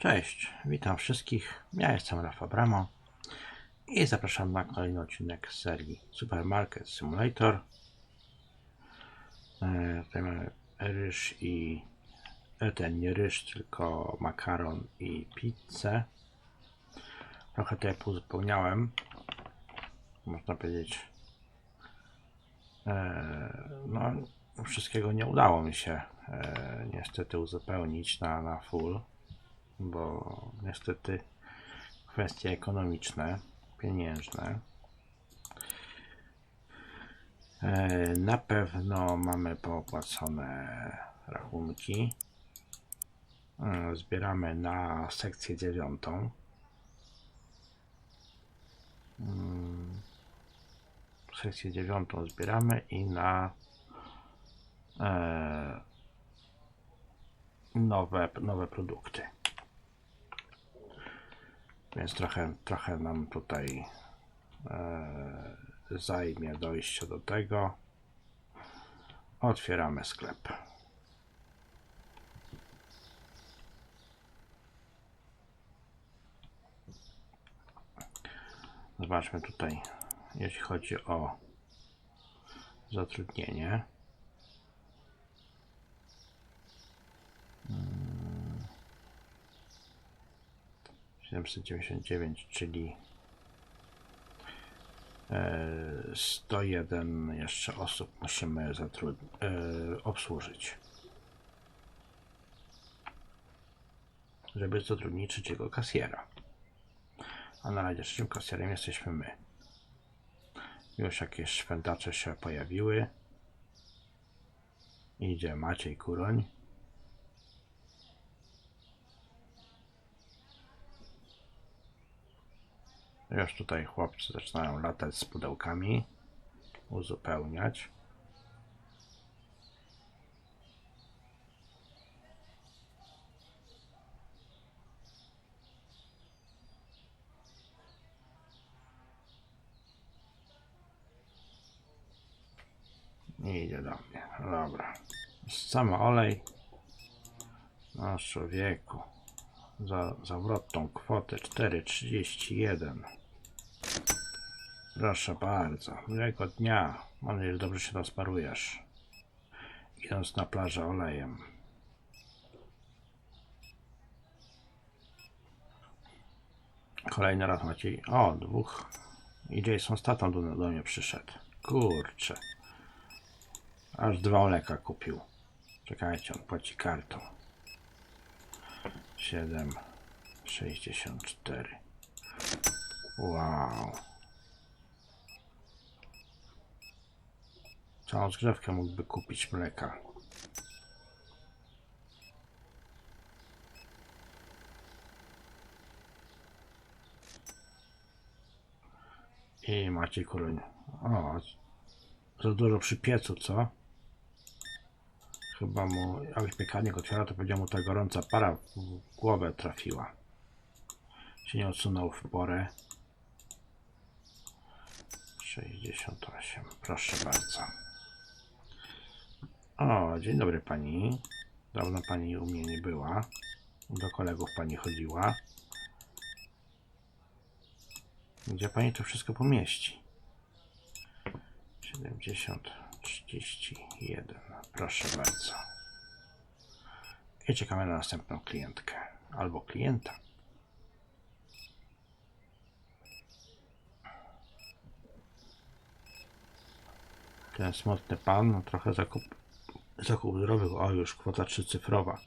Cześć, witam wszystkich. Ja jestem Rafa Bramo i zapraszam na kolejny odcinek serii Supermarket Simulator. E, Tutaj mamy ryż i e, ten nie ryż, tylko makaron i pizzę. Trochę tutaj uzupełniałem, można powiedzieć. E, No, wszystkiego nie udało mi się niestety uzupełnić na, na full bo niestety kwestie ekonomiczne, pieniężne. E, Na pewno mamy poopłacone rachunki. E, Zbieramy na sekcję dziewiątą. Mm, Sekcję dziewiątą zbieramy i na e, nowe, nowe produkty. Więc trochę, trochę nam tutaj e, zajmie dojście do tego. Otwieramy sklep. Zobaczmy tutaj, jeśli chodzi o zatrudnienie. 799, czyli e, 101 jeszcze osób musimy e, obsłużyć. Żeby zatrudnić trzeciego kasjera. A na razie trzecim kasjerem jesteśmy my. Już jakieś szwendacze się pojawiły. Idzie Maciej Kuroń. Już tutaj chłopcy zaczynają latać z pudełkami, uzupełniać. Nie idzie do mnie. Dobra. Sama olej. No człowieku. Za zawrotną kwotę 4,31. Proszę bardzo. Miłego dnia. Mam nadzieję, że dobrze się rozparujesz. Idąc na plażę olejem. Kolejny raz Maciej. O, dwóch. I Jason Statham do, do mnie przyszedł. Kurczę. Aż dwa oleka kupił. Czekajcie, on płaci kartą. 7, 64. Wow. Całą zgrzewkę mógłby kupić mleka. I Maciej Kuroń. O, za dużo przy piecu, co? Chyba mu, jak piekarnik otwiera, to będzie mu ta gorąca para w głowę trafiła. Się nie odsunął w porę. 68, proszę bardzo. O, dzień dobry pani. Dawno pani u mnie nie była. Do kolegów pani chodziła. Gdzie pani to wszystko pomieści? 70, 31. Proszę bardzo. I czekamy na następną klientkę albo klienta. Ten smutny pan, no trochę zakup, zakup zdrowych, o już kwota trzycyfrowa.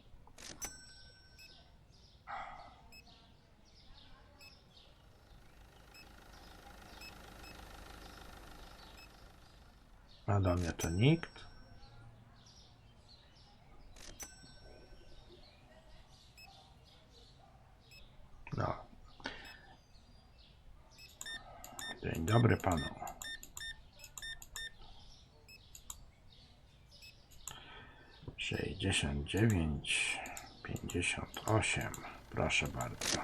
A do mnie to nikt. No. Dzień dobry panu. Dziewięć, pięćdziesiąt osiem. Proszę bardzo.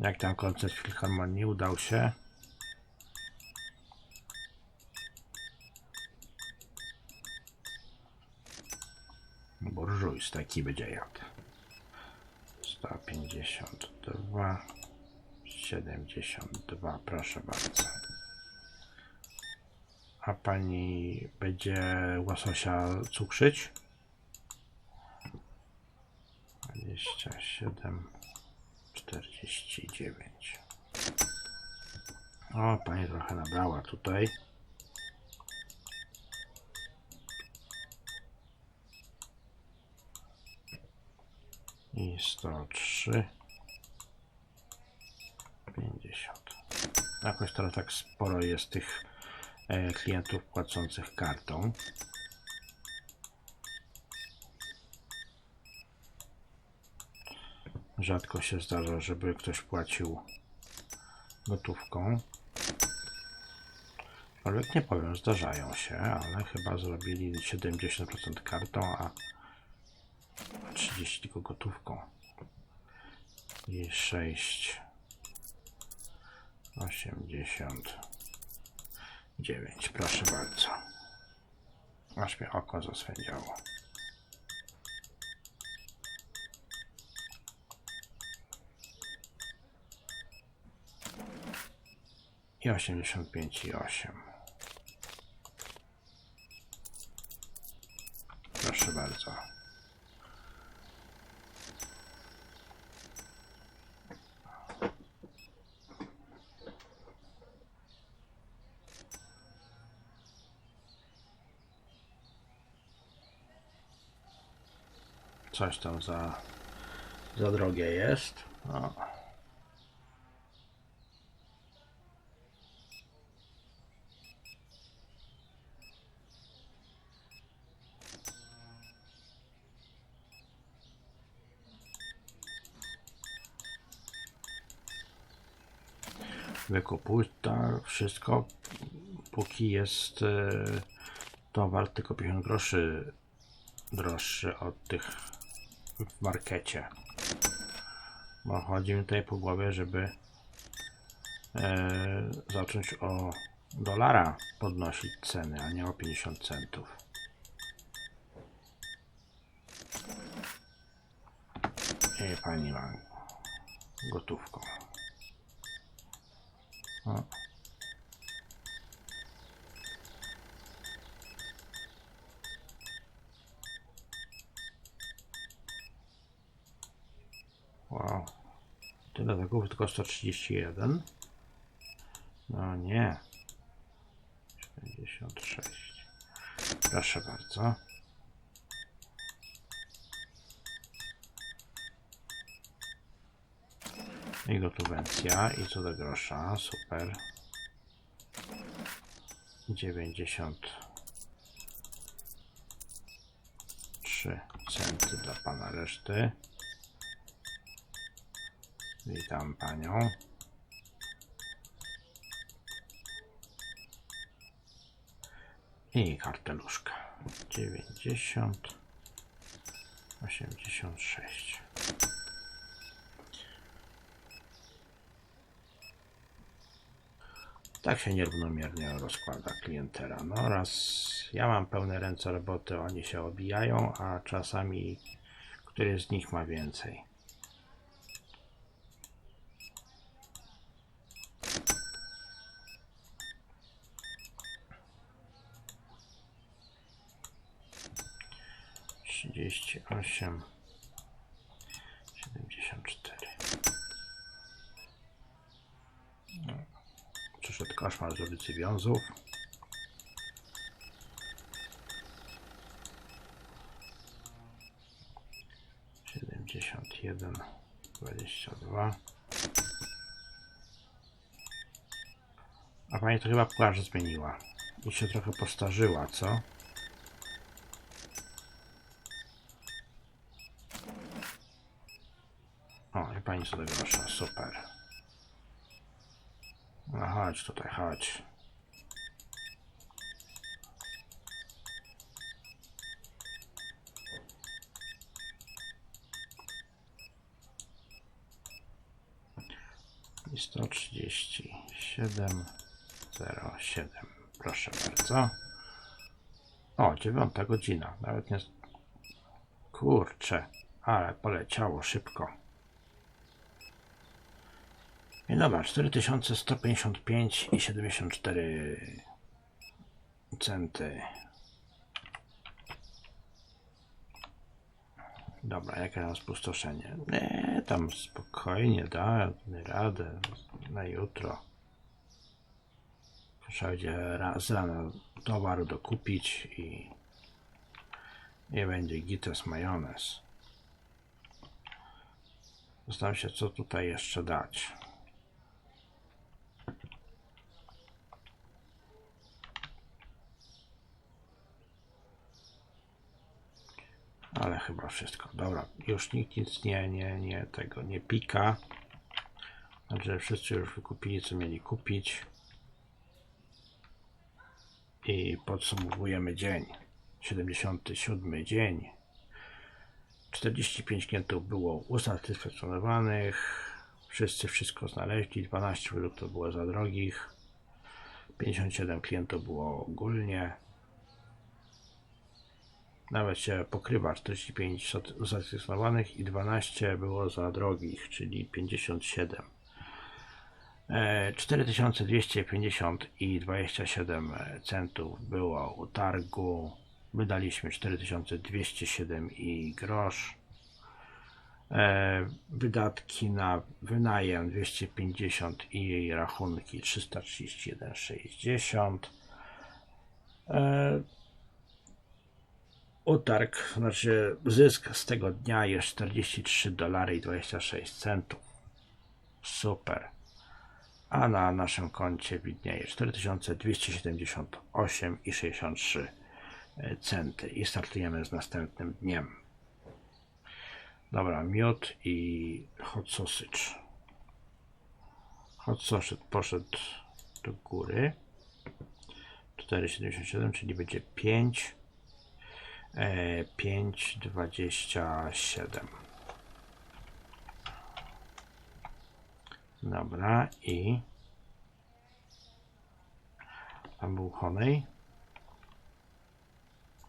Jak tam koncert Filharmonii udał się? Burżujs taki będzie jadł. 152 72, proszę bardzo. A pani będzie łososia cukrzyć? 27 49 O, pani trochę nabrała tutaj. I 103 50 Jakoś teraz tak sporo jest tych klientów płacących kartą. Rzadko się zdarza, żeby ktoś płacił gotówką. Aczkolwiek nie powiem, zdarzają się, ale chyba zrobili 70% kartą, a 30 tylko gotówką. I 6 89. Proszę bardzo. Aż mnie oko zaswędziało. I 85 i 8. Proszę bardzo. Coś tam za, za drogie jest. No. Wykupuj to wszystko, póki jest e, towar tylko 50 groszy droższy od tych w markecie. Bo chodzi mi tutaj po głowie, żeby e, zacząć o dolara podnosić ceny, a nie o 50 centów. I pani ma gotówką. O. Wow. Tyle zakupów, tylko 131. No nie. 76. Proszę bardzo. I gotowencja. I co do grosza. Super. 93 centy dla pana reszty. Witam panią. I karteluszka. 90 86 Tak się nierównomiernie rozkłada klientela. No raz ja mam pełne ręce roboty, oni się obijają, a czasami któryś z nich ma więcej. Trzydzieści osiem, siedemdziesiąt cztery. Przyszedł koszmar z ulicy Wiązów. Siedemdziesiąt jeden, dwadzieścia dwa. A pani to chyba plażę zmieniła. I się trochę postarzyła, co? Do grosza, super. No chodź tutaj, chodź. I 137 07. Proszę bardzo. O, dziewiąta godzina. Nawet nie, Kurczę, ale poleciało szybko. I dobra, 4155 i 74 centy. Dobra, jakie mam spustoszenie? Nie, tam spokojnie da radę na jutro. Trzeba będzie z rana towaru dokupić i nie będzie gites majonez. Zastanawiam się, co tutaj jeszcze dać. Ale chyba wszystko. Dobra, już nikt nic nie, nie, nie tego nie pika. Znaczy, wszyscy już wykupili, co mieli kupić. I podsumowujemy dzień. 77 dzień. 45 klientów było usatysfakcjonowanych. Wszyscy wszystko znaleźli. 12 produktów było za drogich. 57 klientów było ogólnie. Nawet się pokrywa 45 usatysfakcjonowanych i 12 było za drogich, czyli 57. E, 4250 i 27 centów było u targu. Wydaliśmy 4207 i grosz. E, wydatki na wynajem 250 i jej rachunki 331,60. E, utarg, znaczy zysk z tego dnia jest 43 dolary i 26 centów. Super. A na naszym koncie widnieje 4278 i 63 centy i startujemy z następnym dniem. Dobra, miód i hot sausage. Hot sausage poszedł do góry. 4,77, czyli będzie 5. E, 5,27. Dobra, i tam był Honey.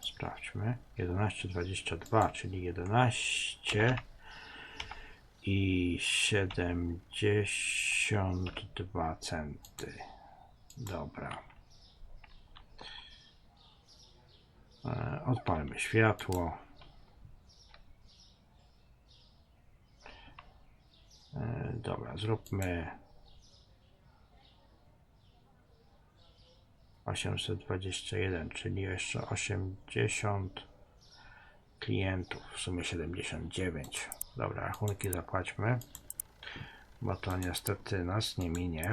Sprawdźmy. 11,22, czyli 11 i 72 centy. Dobra. E, Odpalmy światło. E, Dobra, zróbmy 821, czyli jeszcze 80 klientów, w sumie 79. Dobra, rachunki zapłaćmy, bo to niestety nas nie minie.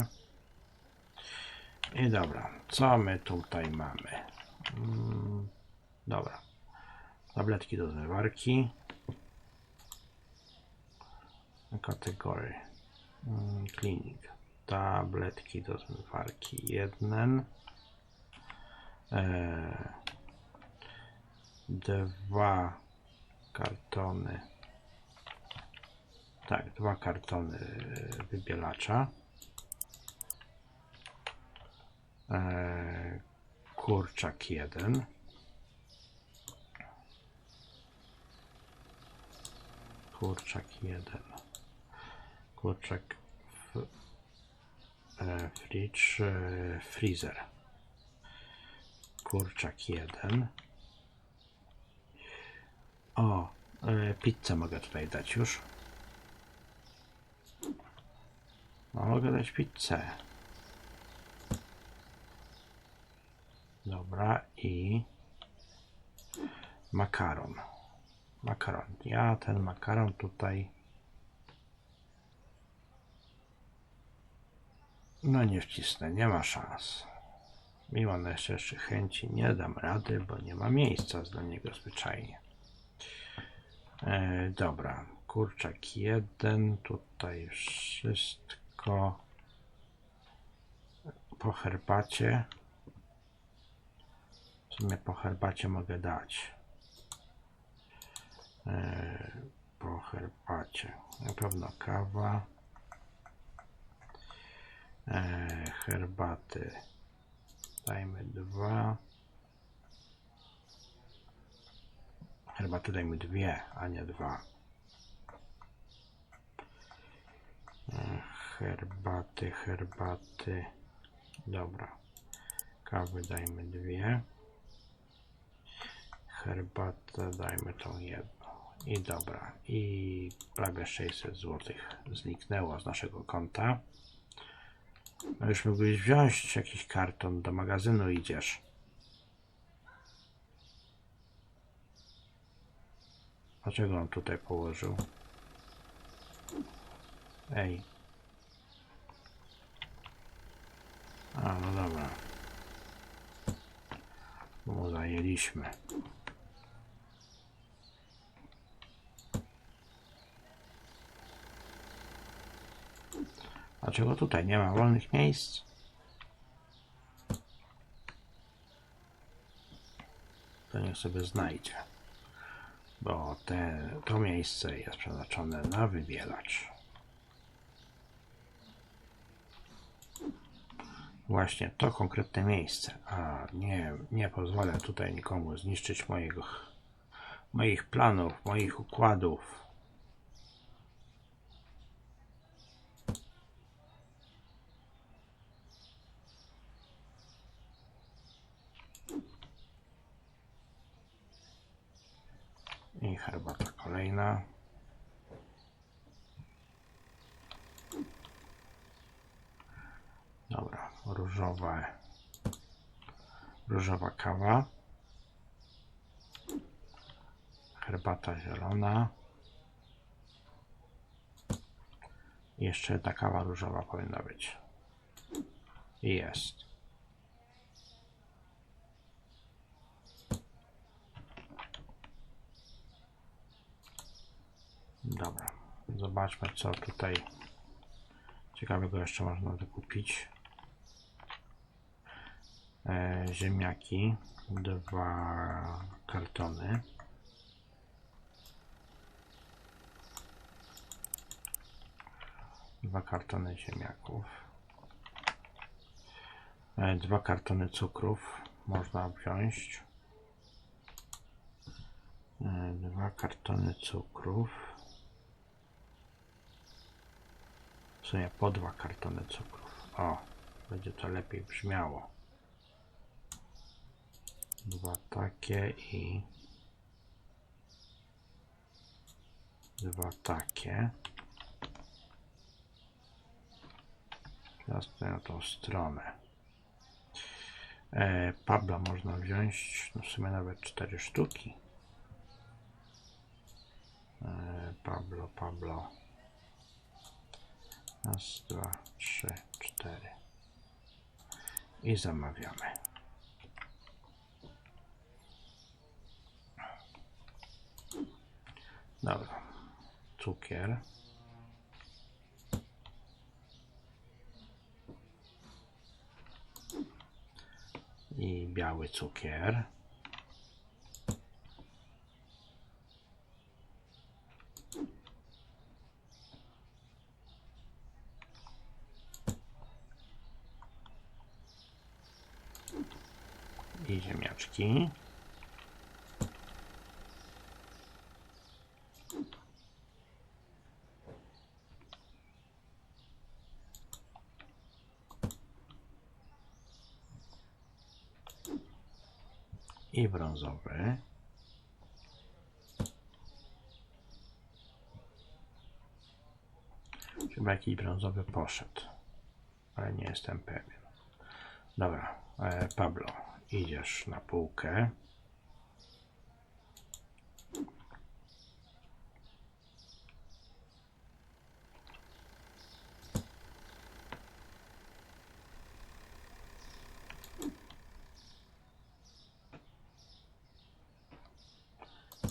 I dobra, co my tutaj mamy? Mm, dobra, tabletki do zmywarki. Kategorie mm, klinik. Tabletki do zmywarki jeden. E, dwa kartony. Tak, dwa kartony wybielacza. E, kurczak jeden. Kurczak jeden. Kurczak e, fridge, e, freezer kurczak jeden. O, e, pizzę mogę tutaj dać już. No, mogę dać pizzę. Dobra, i makaron. Makaron. Ja ten makaron tutaj no nie wcisnę, nie ma szans. Mimo najszczerszych chęci nie dam rady, bo nie ma miejsca dla niego zwyczajnie. E, dobra, kurczak jeden, tutaj wszystko po herbacie. W sumie po herbacie mogę dać. E, po herbacie. Na pewno kawa. E, herbaty Dajmy dwa. Herbaty dajmy dwie, a nie dwa. E, Herbaty, herbaty. Dobra. Kawy dajmy dwie. Herbatę dajmy tą jedną. I dobra. I prawie 600 zł zniknęło z naszego konta. No już mógłbyś wziąć jakiś karton, do magazynu idziesz. Dlaczego on tutaj położył? Ej. A, no dobra. Mu zajęliśmy. Dlaczego tutaj nie ma wolnych miejsc? To niech sobie znajdzie. Bo te, to miejsce jest przeznaczone na wybielacz. Właśnie to konkretne miejsce. A nie, nie pozwolę tutaj nikomu zniszczyć mojego, moich planów, moich układów. I herbata kolejna. Dobra, różowe. Różowa kawa. Herbata zielona. Jeszcze jedna kawa różowa powinna być. Jest. Dobra, zobaczmy co tutaj ciekawego jeszcze można wykupić. E, ziemniaki, dwa kartony. Dwa kartony ziemniaków. E, dwa kartony cukrów można wziąć. E, dwa kartony cukrów. W sumie po dwa kartony cukrów. O, będzie to lepiej brzmiało. Dwa takie i dwa takie. Teraz na tą stronę. E, Pabla można wziąć, no w sumie nawet cztery sztuki. E, Pablo, Pablo. Raz, dwa, trzy, cztery. I zamawiamy. Dobra. Cukier. I biały cukier. I ziemniaczki. I brązowy. Chyba jakiś brązowy poszedł, ale nie jestem pewien. Dobra, e, Pablo, idziesz na półkę.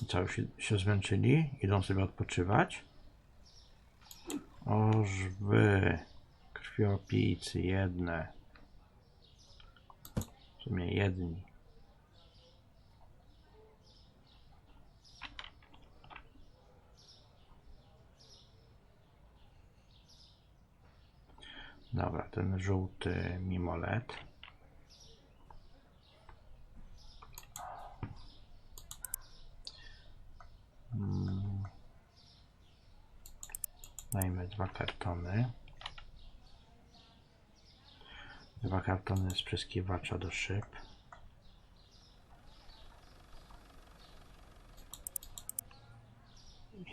Co, się, zmęczyli? Idą sobie odpoczywać? Oż wy, krwiopijcy jedne. W sumie jedni. Dobra, ten żółty mimolet. Hmm. Dajmy dwa kartony. Dwa kartony spryskiwacza do szyb.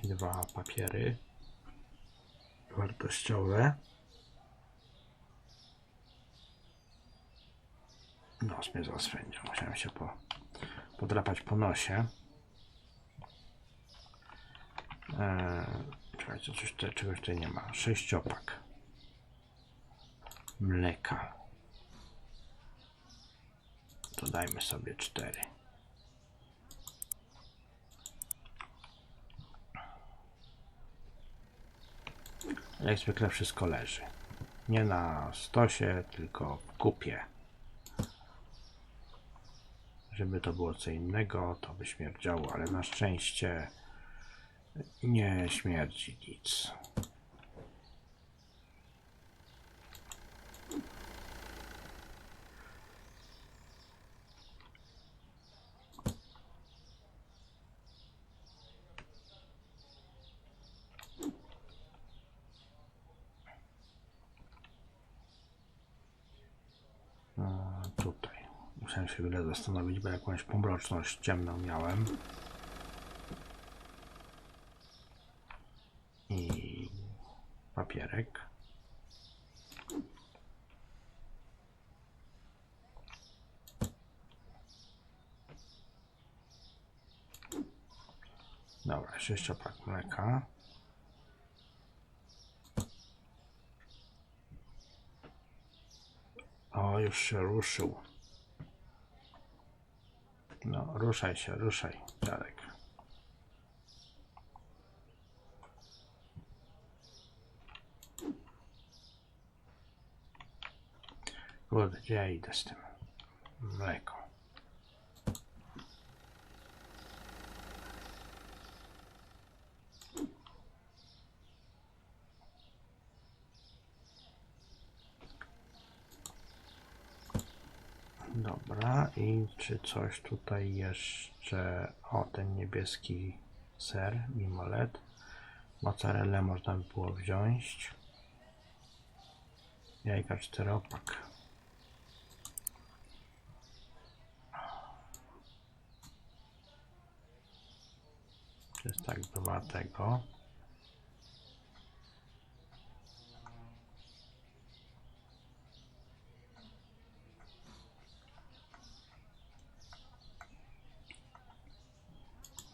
I dwa papiery wartościowe. Nos mnie zaswędził. Musiałem się po, podrapać po nosie. Eee, czekajcie, coś tutaj, czegoś tutaj nie ma. Sześciopak. Mleka. Dajmy sobie cztery. Jak zwykle wszystko leży. Nie na stosie, tylko w kupie. Żeby to było co innego, to by śmierdziało, ale na szczęście nie śmierdzi nic. No, tutaj. Musiałem się chwilę zastanowić, bo jakąś pomroczność ciemną miałem. I papierek. Dobra, sześciopak mleka. O, już się ruszył. No, ruszaj się, ruszaj, dziadek. Kurde, gdzie ja idę z tym? Mleko. Dobra, i czy coś tutaj jeszcze... O, ten niebieski ser, mimolet. Mozzarellę można by było wziąć. Jajka czteropak. Jest tak dwa tego.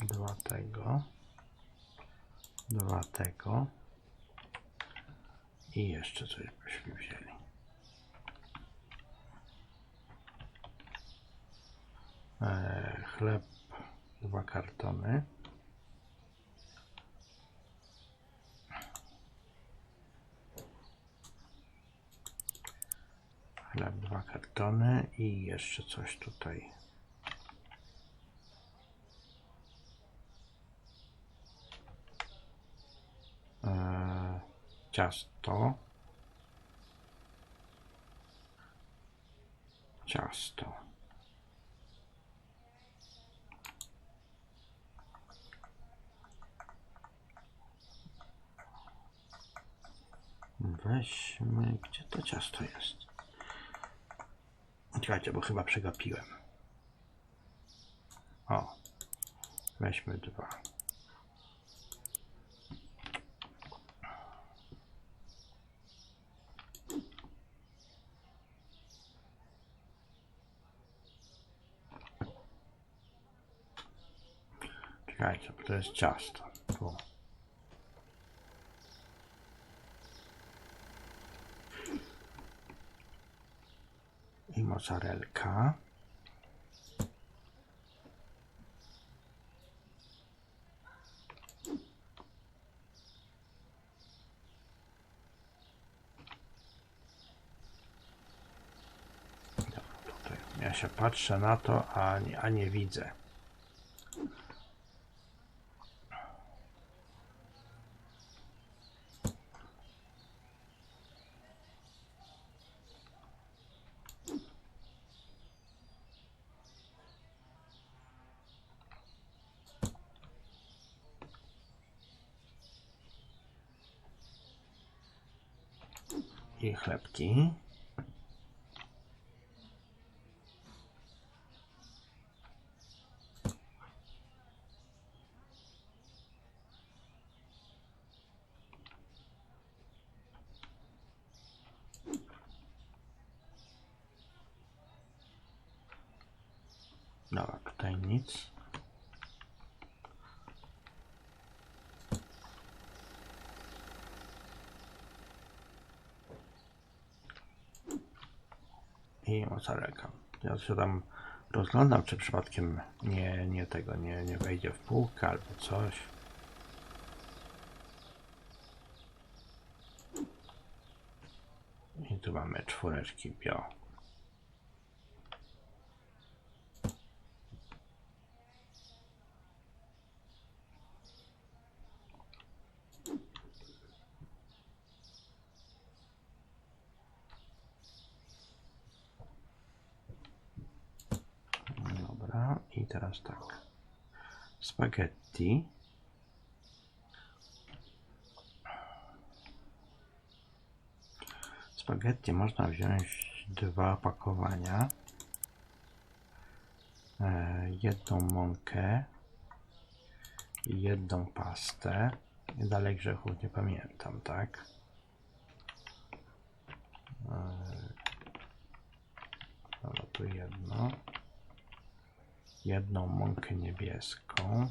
Dwa tego. Dwa tego. I jeszcze coś byśmy wzięli. Eee, chleb, dwa kartony. Chleb, dwa kartony i jeszcze coś tutaj. Eee, ciasto. Ciasto. Weźmy, gdzie to ciasto jest? Czekajcie, bo chyba przegapiłem. O, weźmy dwa. Czekajcie, bo to jest ciasto. Tu. I mozzarelka. Ja się patrzę na to, a nie, a nie widzę. Chlebki. Dobra, tutaj nic. Mozzarella. Ja się tam rozglądam, czy przypadkiem nie, nie tego, nie, nie wejdzie w półkę albo coś. I tu mamy czwóreczki bio. Dobra, i teraz tak. Spaghetti. Spaghetti można wziąć dwa opakowania. E, jedną mąkę jedną pastę. Dalej grzechów nie pamiętam, tak? E, dobra, tu jedno jedną mąkę niebieską,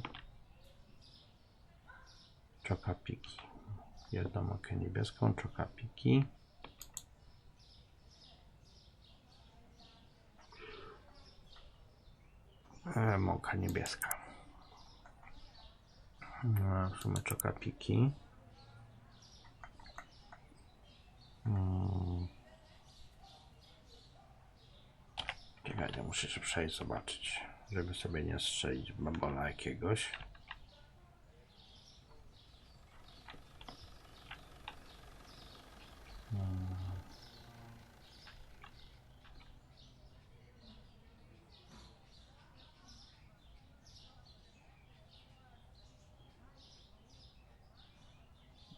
czokapiki, jedną mąkę niebieską, czokapiki, e, mąka niebieska, no, w sumie czokapiki, hmm. Czekajcie, muszę się przejść, zobaczyć żeby sobie nie strzelić babola jakiegoś.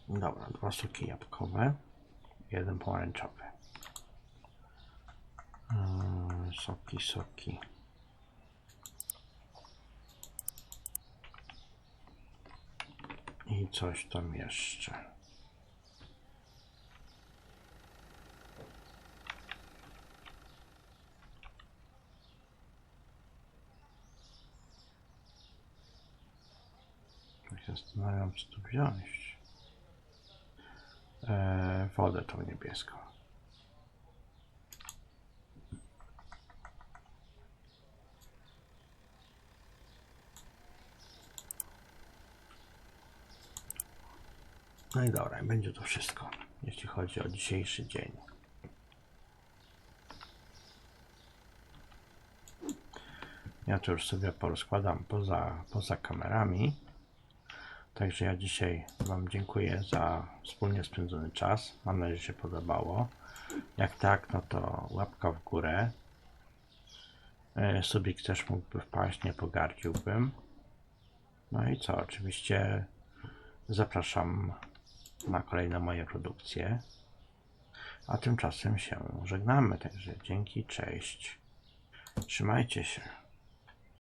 Dobra, dwa soki jabłkowe, jeden pomarańczowy. Soki, soki. I coś tam jeszcze. Się zastanawiam, co tu wziąć. E, wodę tą niebieską. No i dobra, będzie to wszystko, jeśli chodzi o dzisiejszy dzień. Ja to już sobie porozkładam poza, poza kamerami. Także ja dzisiaj Wam dziękuję za wspólnie spędzony czas. Mam nadzieję, że się podobało. Jak tak, no to łapka w górę. E, Subik też mógłby wpaść, nie pogardziłbym. No i co, oczywiście zapraszam na kolejne moje produkcje. A tymczasem się żegnamy, także dzięki, cześć. Trzymajcie się.